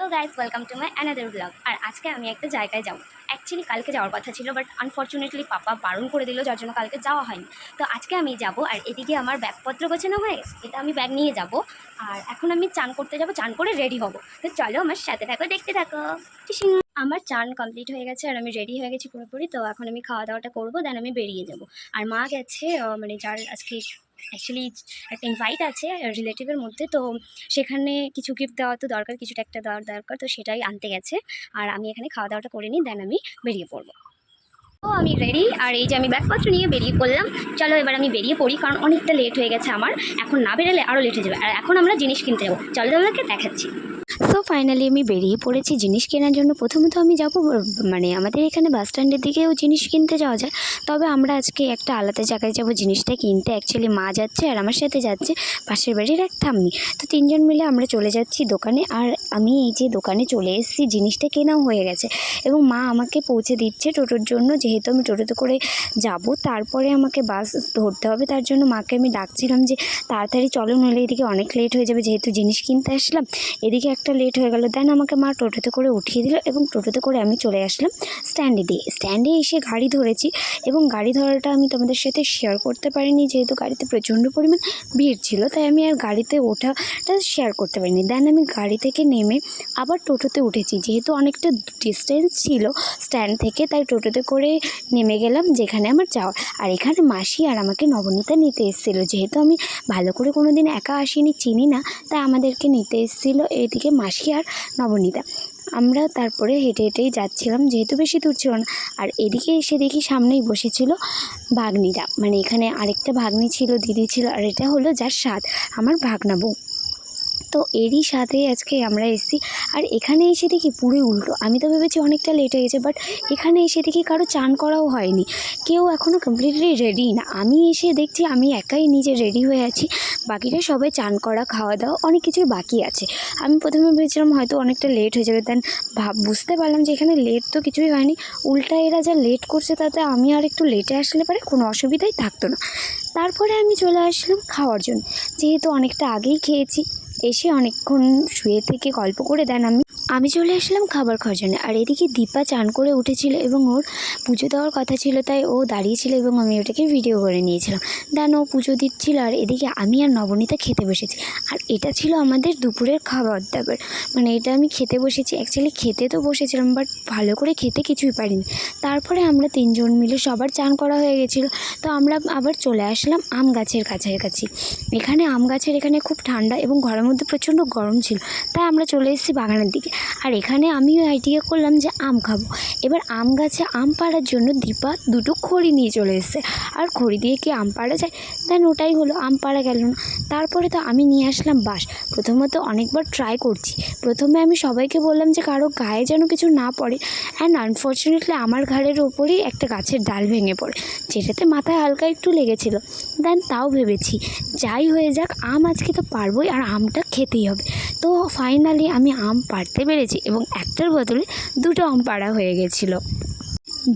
Hello guys welcome to my another blog আর আজকে আমি একটা জায়গায় যাব। অ্যাকচুয়ালি কালকে যাওয়ার কথা ছিল বাট আনফর্চুনেটলি পাপা বারণ করে দিল, যার জন্য কালকে যাওয়া হয়নি। তো আজকে আমি যাব, আর এদিকে আমার ব্যাগপত্র গোছানো হয়ে এটা আমি ব্যাগ নিয়ে যাব। আর এখন আমি চান করতে যাব, চান করে রেডি হব। তো চলো আমার সাথে থাকো, দেখতে থাকো। আমার চান কমপ্লিট হয়ে গেছে, আর আমি রেডি হয়ে গেছি পুরোপুরি। তো এখন আমি খাওয়া দাওয়াটা করব দেন আমি বেরিয়ে যাব। আর মা গেছে মানে যার আজকে অ্যাকচুয়ালি একটা ইনভাইট আছে রিলেটিভের মধ্যে। তো সেখানে কিছু গিফট দেওয়া তো দরকার, কিছুটা একটা দেওয়ার দরকার। তো সেটাই আনতে গেছে। আর আমি এখানে খাওয়া দাওয়াটা করে নিই দেন আমি বেরিয়ে পড়ব। ও আমি রেডি আর এই যে আমি ব্যাগপত্র নিয়ে বেরিয়ে পড়লাম। চলো এবার আমি বেরিয়ে পড়ি, কারণ অনেকটা লেট হয়ে গেছে আমার। এখন না বেরোলে আরও লেট হয়ে যাবে। আর এখন আমরা জিনিস কিনতে যাব। চলো আমাকে দেখাচ্ছি। সো ফাইনালি আমি বেরিয়ে পড়েছি জিনিস কেনার জন্য। প্রথমত আমি যাব মানে আমাদের এখানে বাস স্ট্যান্ডের দিকেও জিনিস কিনতে যাওয়া যায়। তবে আমরা আজকে একটা আলাদা জায়গায় যাব জিনিসটা কিনতে। অ্যাকচুয়ালি মা যাচ্ছে আর আমার সাথে যাচ্ছে, পাশের বাড়ির এক ঠাম্মি। তো তিনজন মিলে আমরা চলে যাচ্ছি দোকানে আর আমি এই যে দোকানে চলে এসেছি, জিনিসটা কেনাও হয়ে গেছে। এবং মা আমাকে পৌঁছে দিচ্ছে টোটোর জন্য, যেহেতু আমি টোটোতে করে যাব। তারপরে আমাকে বাস ধরতে হবে, তার জন্য মাকে আমি ডাকছিলাম যে, তাড়াতাড়ি চলো নইলে এদিকে অনেক লেট হয়ে যাবে, যেহেতু জিনিস কিনতে আসলাম। এদিকে একটা লেট হয়ে গেল। দেন আমাকে মা টোটোতে করে উঠিয়ে দিল এবং টোটোতে করে আমি চলে আসলাম স্ট্যান্ডে দিয়ে। স্ট্যান্ডে এসে গাড়ি ধরেছি এবং গাড়ি ধরাটা আমি তোমাদের সাথে শেয়ার করতে পারিনি, যেহেতু গাড়িতে প্রচণ্ড পরিমাণ ভিড় ছিল, তাই আমি আর গাড়িতে ওঠাটা শেয়ার করতে পারিনি। দেন আমি গাড়ি থেকে নেমে আবার টোটোতে উঠেছি, যেহেতু অনেকটা ডিস্টেন্স ছিল স্ট্যান্ড থেকে, তাই টোটোতে করে নেমে গেলাম যেখানে আমার যাওয়া আর এখানে মাসি আর আমাকে নবনীতা নিতে এসেছিল, যেহেতু আমি ভালো করে কোনো দিন একা আসিনি, চিনি না, তাই আমাদেরকে নিতে এসেছিল। এদিকে মাসি আর নবনীতা। আমরা তারপরে হেঁটে হেঁটেই যাচ্ছিলাম, যেহেতু বেশি দূর ছিল না। আর এদিকে এসে দেখি সামনেই বসেছিল ভাগ্নিরা মানে এখানে আরেকটা ভাগ্নি ছিল, দিদি ছিল, আর এটা হলো যার স্বাদ আমার ভাগনা বউ। তো এরই সাথে আজকে আমরা এসেছি। আর এখানে এসে দেখি পুরোই উল্টো। আমি তো ভেবেছি অনেকটা লেট হয়ে গেছে বাট এখানে এসে দেখি কারও চান করাও হয়নি। কেউ এখনও কমপ্লিটলি রেডি না। আমি এসে দেখছি আমি একাই নিজে রেডি হয়ে আছি। বাকিরা সবাই চান করা, খাওয়া দাওয়া, অনেক কিছুই বাকি আছে। আমি প্রথমে ভেবেছিলাম হয়তো অনেকটা লেট হয়ে যাবে। দেন ভাব, বুঝতে পারলাম যে এখানে লেট তো কিছুই হয়নি। উল্টা এরা যা লেট করছে তাতে আমি আর একটু লেটে আসলে পারে কোনো অসুবিধাই থাকতো না। তারপরে আমি চলে আসলাম খাওয়ার জন্য। যেহেতু অনেকটা আগেই খেয়েছি। এসে অনেকক্ষণ শুয়ে থেকে গল্প করে দেন আমি। আমি চলে আসলাম খাবার খাওয়ার জন্য। আর এদিকে দীপা চান করে উঠেছিল এবং ওর পুজো দেওয়ার কথা ছিল, তাই ও দাঁড়িয়েছিল এবং আমি ওটাকে ভিডিও করে নিয়েছিলাম। দেন ও পুজো দিচ্ছিল আর এদিকে আমি আর নবনীতা খেতে বসেছি। আর এটা ছিল আমাদের দুপুরের খাবার দাবার। মানে এটা আমি খেতে বসেছি। অ্যাকচুয়ালি খেতে তো বসেছিলাম বাট ভালো করে খেতে কিছুই পারিনি। তারপরে আমরা তিনজন মিলে সবার চান করা হয়ে গেছিল। তো আমরা আবার চলে আসলাম আম গাছের কাছাকাছি। এখানে আম গাছের এখানে খুব ঠান্ডা এবং ঘরের মধ্যে প্রচণ্ড গরম ছিল। তাই আমরা চলে এসেছি বাগানের দিকে। আর এখানে আমিও আইডিয়া করলাম যে আম খাব। এবার আম গাছে আম পাড়ার জন্য দীপা দুটো খড়ি নিয়ে চলে এসেছে। আর খড়ি দিয়ে কি আম পাড়া যায়? দেন ওটাই হলো, আম পাড়া গেল না। তারপরে তো আমি নিয়ে আসলাম বাঁশ। প্রথমত অনেকবার ট্রাই করছি। প্রথমে আমি সবাইকে বললাম যে কারও গায়ে যেন কিছু না পড়ে। অ্যান্ড আনফর্চুনেটলি আমার ঘাড়ের ওপরেই একটা গাছের ডাল ভেঙে পড়ে, যেটাতে মাথায় হালকা একটু লেগেছিল। দেন তাও ভেবেছি, যাই হয়ে যাক, আম আজকে তো পারবোই আর আমটা খেতেই হবে। তো ফাইনালি আমি আম পাড়তে পেরেছি এবং একটার বদলে দুটো আম পাড়া হয়ে গেছিল।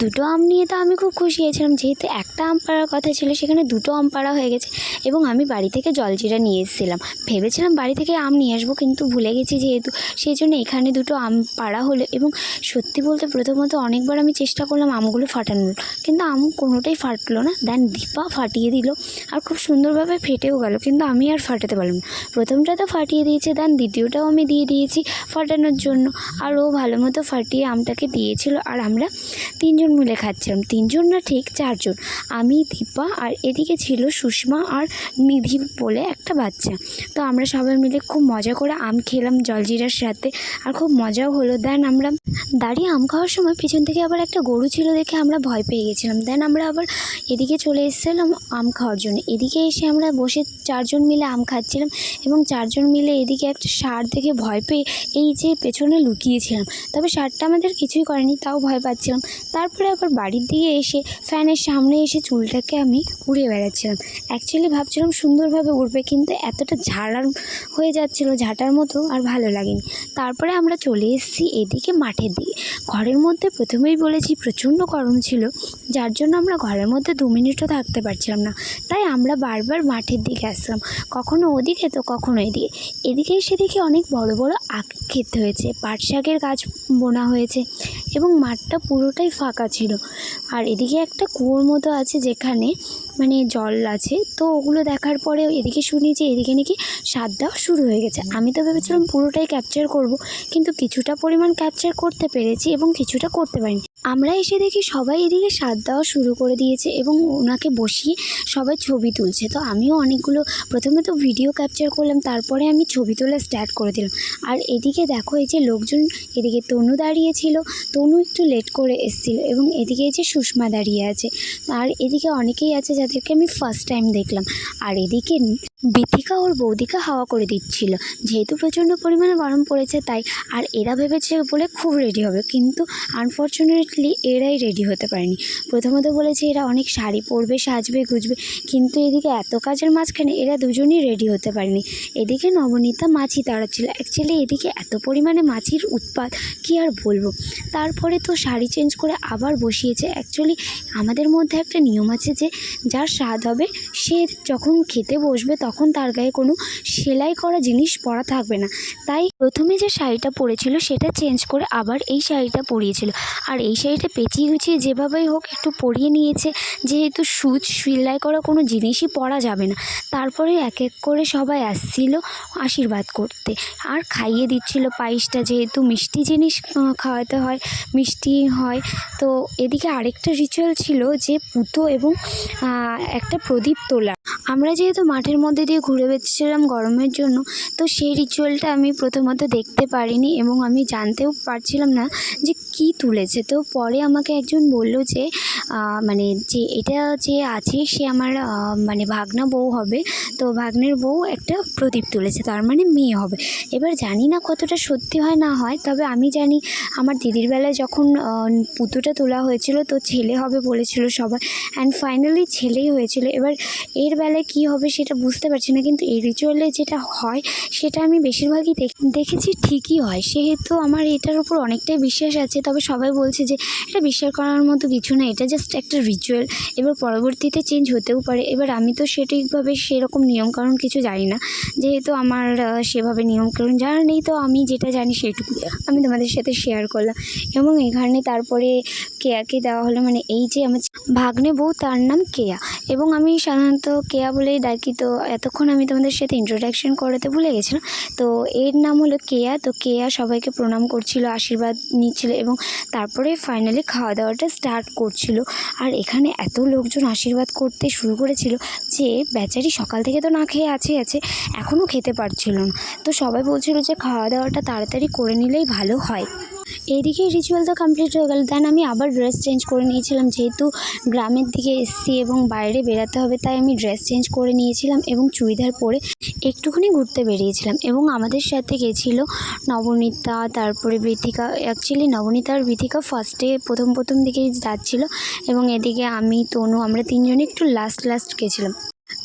দুটো আম নিয়ে তো আমি খুব খুশি হয়েছিলাম। যেহেতু একটা আম পাড়ার কথা ছিল, সেখানে দুটো আম পাড়া হয়ে গেছে এবং আমি বাড়ি থেকে জলজিরা নিয়ে এসেছিলাম। ভেবেছিলাম বাড়ি থেকে আম নিয়ে আসব, কিন্তু ভুলে গেছি যেহেতু সেই জন্য এখানে দুটো আম পাড়া হলো এবং সত্যি বলতে প্রথমত অনেকবার আমি চেষ্টা করলাম আমগুলো ফাটানোর, কিন্তু আম কোনোটাই ফাটলো না। দেন দীপা ফাটিয়ে দিল আর খুব সুন্দরভাবে ফেটেও গেল, কিন্তু আমি আর ফাটাতে পারলাম না। প্রথমটা তো ফাটিয়ে দিয়েছে দেন দ্বিতীয়টাও আমি দিয়ে দিয়েছি ফাটানোর জন্য। আর ও ভালো মতো ফাটিয়ে আমটাকে দিয়েছিল। আর আমরা তিনজন মিলে খাচ্ছিলাম। তিনজন না ঠিক চারজন। আমি, দীপা আর এদিকে ছিল সুষমা আর নিধি বলে একটা বাচ্চা। তো আমরা সবাই মিলে খুব মজা করে আম খেলাম জলজিরার সাথে। আর খুব মজাও হলো। দেন আমরা দাঁড়িয়ে আম খাওয়ার সময় পিছন থেকে আবার একটা গরু ছিল দেখে আমরা ভয় পেয়ে গেছিলাম। দেন আমরা আবার এদিকে চলে এসেছিলাম আম খাওয়ার জন্য। এদিকে এসে আমরা বসে চারজন মিলে আম খাচ্ছিলাম এবং চারজন মিলে এদিকে একটা সার দেখে ভয় পেয়ে এই যে পেছনে লুকিয়েছিলাম। তবে সারটা আমাদের কিছুই করেনি, তাও ভয় পাচ্ছিলাম। তার তারপরে আবার বাড়ির দিকে এসে ফ্যানের সামনে এসে চুলটাকে আমি উড়ে বেড়াচ্ছিলাম। অ্যাকচুয়ালি ভাবছিলাম সুন্দরভাবে উঠবে কিন্তু এতটা ঝাড়ার হয়ে যাচ্ছিল, ঝাঁটার মতো আর ভালো লাগেনি। তারপরে আমরা চলে এসেছি এদিকে মাঠের দিকে। ঘরের মধ্যে প্রথমেই বলেছি, প্রচণ্ড গরম ছিল। যার জন্য আমরা ঘরের মধ্যে দু মিনিটও থাকতে পারছিলাম না। তাই আমরা বারবার মাঠের দিকে আসলাম কখনো ওদিকে তো কখনো এদিকে। এদিকে এসে দেখি অনেক বড় বড় আখ ক্ষেত হয়েছে। পাট শাকের গাছ বোনা হয়েছে এবং মাঠটা পুরোটাই ফাঁকা ছিল। আর এদিকে একটা কুয়োর মতো আছে যেখানে মানে জল আছে। তো ওগুলো দেখার পরে এদিকে শুনি যে এদিকে নাকি সার দেওয়া শুরু হয়ে গেছে। আমি তো ভেবেছিলাম পুরোটাই ক্যাপচার করব। কিন্তু কিছুটা পরিমাণ ক্যাপচার করতে পেরেছি এবং কিছুটা করতে পারিনি। আমরা এসে দেখি সবাই এদিকে সার দেওয়া শুরু করে দিয়েছে এবং ওনাকে বসিয়ে সবাই ছবি তুলছে। তো আমিও অনেকগুলো, প্রথমে তো ভিডিও ক্যাপচার করলাম, তারপরে আমি ছবি তোলা স্টার্ট করে দিলাম। আর এদিকে দেখো এই যে লোকজন, এদিকে তনু দাঁড়িয়েছিল। তনু একটু লেট করে এসেছিল এবং এদিকে এই যে সুষমা দাঁড়িয়ে আছে। আর এদিকে অনেকেই আছে যাদেরকে আমি ফার্স্ট টাইম দেখলাম। আর এদিকে বিথিকা ওর বৌদিকা হাওয়া করে দিচ্ছিল। যেহেতু প্রচণ্ড পরিমাণে গরম পড়েছে তাই, আর এরা ভেবেছে বলে খুব রেডি হবে। কিন্তু আনফর্চুনেটলি এরাই রেডি হতে পারেনি। প্রথমত বলেছে এরা অনেক শাড়ি পরবে, সাজবে, গুজবে, কিন্তু এদিকে এত কাজের মাঝখানে এরা দুজনই রেডি হতে পারেনি। এদিকে নবনীতা মাছি তাড়াচ্ছিল। অ্যাকচুয়ালি এদিকে এত পরিমাণে মাছির উৎপাত, কি আর বলব? তারপরে তো শাড়ি চেঞ্জ করে আবার বসিয়েছে। অ্যাকচুয়ালি আমাদের মধ্যে একটা নিয়ম আছে যে, যার স্বাদ হবে, সে যখন খেতে বসবে, তখন তার গায়ে কোনো সেলাই করা জিনিস পরা থাকবে না। তাই প্রথমে যে শাড়িটা পরেছিল, সেটা চেঞ্জ করে আবার এই শাড়িটা পরিয়েছিল। আর এই শাড়িটা পেঁচিয়ে গুছিয়ে যেভাবেই হোক একটু পরিয়ে নিয়েছে, যেহেতু সুচ সেলাই করা কোনো জিনিসই পরা যাবে না। তারপরে এক এক করে সবাই আসছিল আশীর্বাদ করতে। আর খাইয়ে দিচ্ছিল পায়েসটা, যেহেতু মিষ্টি জিনিস খাওয়াতে হয়, মিষ্টি হয়। তো এদিকে আরেকটা রিচুয়াল ছিল যে পুতো এবং একটা প্রদীপ তোলা। আমরা যেহেতু মাঠের মধ্যে দিয়ে ঘুরে বেড়াচ্ছিলাম গরমের জন্য, তো সেই রিচুয়ালটা আমি প্রথমত দেখতে পারিনি এবং আমি জানতেও পারছিলাম না যে কি তুলেছে। তো পরে আমাকে একজন বলল যে মানে যে এটা যে আছে সে আমার মানে ভাগনা বউ হবে। তো ভাগ্নের বউ একটা প্রদীপ তুলেছে, তার মানে মেয়ে হবে। এবার জানি না কতটা সত্যি হয় না হয়, তবে আমি জানি আমার দিদির বেলায় যখন পুতুটা তোলা হয়েছিল, তো ছেলে হবে বলেছিল সবাই। অ্যান্ড ফাইনালি ছেলেই হয়েছিল। এবার এর বেলায় কী হবে সেটা বুঝতে পারছি না, কিন্তু এই রিচুয়ালে যেটা হয়, সেটা আমি বেশিরভাগই দেখ- দেখেছি ঠিকই হয়। সেহেতু আমার এটার উপর অনেকটাই বিশ্বাস আছে, তবে সবাই বলছে যে, এটা বিশ্বাস করার মতো কিছু না, এটা জাস্ট একটা রিচুয়াল এবার পরবর্তীতে চেঞ্জ হতেও পারে। এবার আমি তো সঠিকভাবে সেরকম নিয়মকানুন কিছু জানি না। যেহেতু আমার সেভাবে নিয়মকানুন জানা নেই, তো আমি যেটা জানি সেটুকু আমি তোমাদের সাথে শেয়ার করলাম। এবং এখানে তারপরে কেয়াকে দেওয়া হলো মানে এই যে আমার ভাগ্নে বউ, তার নাম কেয়া। এবং আমি সাধারণত কেয়া বলেই ডাকি। তো এতক্ষণ আমি তোমাদের সাথে ইন্ট্রোডাকশন করাতে ভুলে গেছিলাম। তো এর নাম হলো কেয়া। তো কেয়া সবাইকে প্রণাম করছিল, আশীর্বাদ নিচ্ছিল এবং তারপরে ফাইনালি খাওয়া দাওয়াটা স্টার্ট করছিল। আর এখানে এত লোকজন আশীর্বাদ করতে শুরু করেছিল যে বেচারি সকাল থেকে তো না খেয়ে আছে আছে, এখনও খেতে পারছিল না। তো সবাই বলছিল যে খাওয়া দাওয়াটা তাড়াতাড়ি করে নিলেই ভালো হয়। এইদিকে রিচুয়াল তো কমপ্লিট হয়ে গেল। দেন আমি আবার ড্রেস চেঞ্জ করে নিয়েছিলাম। যেহেতু গ্রামের দিকে এসছি এবং বাইরে বেরাতে হবে, তাই আমি ড্রেস চেঞ্জ করে নিয়েছিলাম এবং চুড়িদার পরে একটুখানি ঘুরতে বেরিয়েছিলাম। এবং আমাদের সাথে গেছিল নবনীতা, তারপরে বৃথিকা অ্যাকচুয়ালি নবনীতা আর বৃথিকা ফার্স্টে প্রথম প্রথম দিকেই যাচ্ছিল। এবং এদিকে আমি, তনু, আমরা তিনজনে একটু লাস্ট লাস্ট গেছিলাম।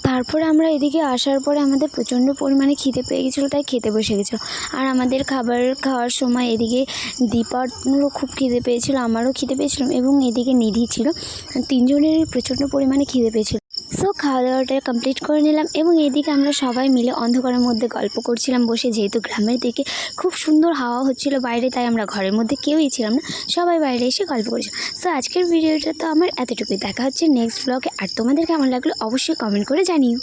তারপরে আমরা এদিকে আসার পরে আমাদের প্রচণ্ড পরিমাণে খিদে পেয়ে গেছিল, তাই খেতে বসে গেছিল আর আমাদের খাবার খাওয়ার সময় এদিকে দীপারও খুব খিদে পেয়েছিলো, আমারও খিদে পেয়েছিলাম এবং এদিকে নিধি ছিল। তিনজনের প্রচণ্ড পরিমাণে খিদে পেয়েছিল। সো খাওয়া দাওয়াটা কমপ্লিট করে নিলাম এবং এদিকে আমরা সবাই মিলে অন্ধকারের মধ্যে গল্প করছিলাম, বসে যেহেতু গ্রামের দিকে খুব সুন্দর হাওয়া হচ্ছিল বাইরে, তাই আমরা ঘরের মধ্যে কেউই ছিলাম না, সবাই বাইরে এসে গল্প করছিলাম। সো আজকের ভিডিওটা তো আমার এতটুকুই। দেখা হচ্ছে নেক্সট ব্লগে আর তোমাদের কেমন লাগল অবশ্যই কমেন্ট করে জানিও।